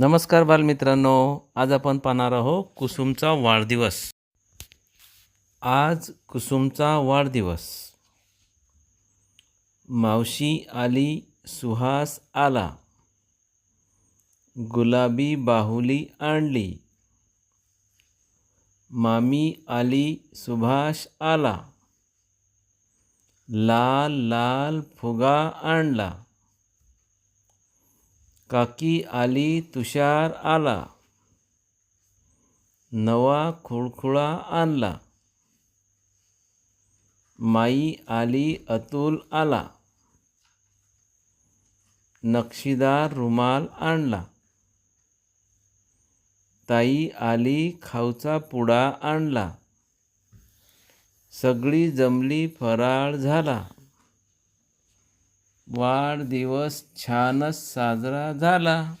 नमस्कार बालमित्रांनो आज आपण पाहणार आहोत कुसुमचा वाढदिवस. आज कुसुमचा वाढदिवस. मावशी आली सुहास आला. गुलाबी बाहुली आणली. मामी आली सुभाष आला. लाल लाल फुगा आणला. काकी आली तुषार आला. नवा खुळखुळा आणला. माई आली अतुल आला. नक्षीदार रुमाल आणला. ताई आली खाऊचा पुडा आणला. सगळी जमली फराळ झाला. वाढदिवस छानच साजरा झाला.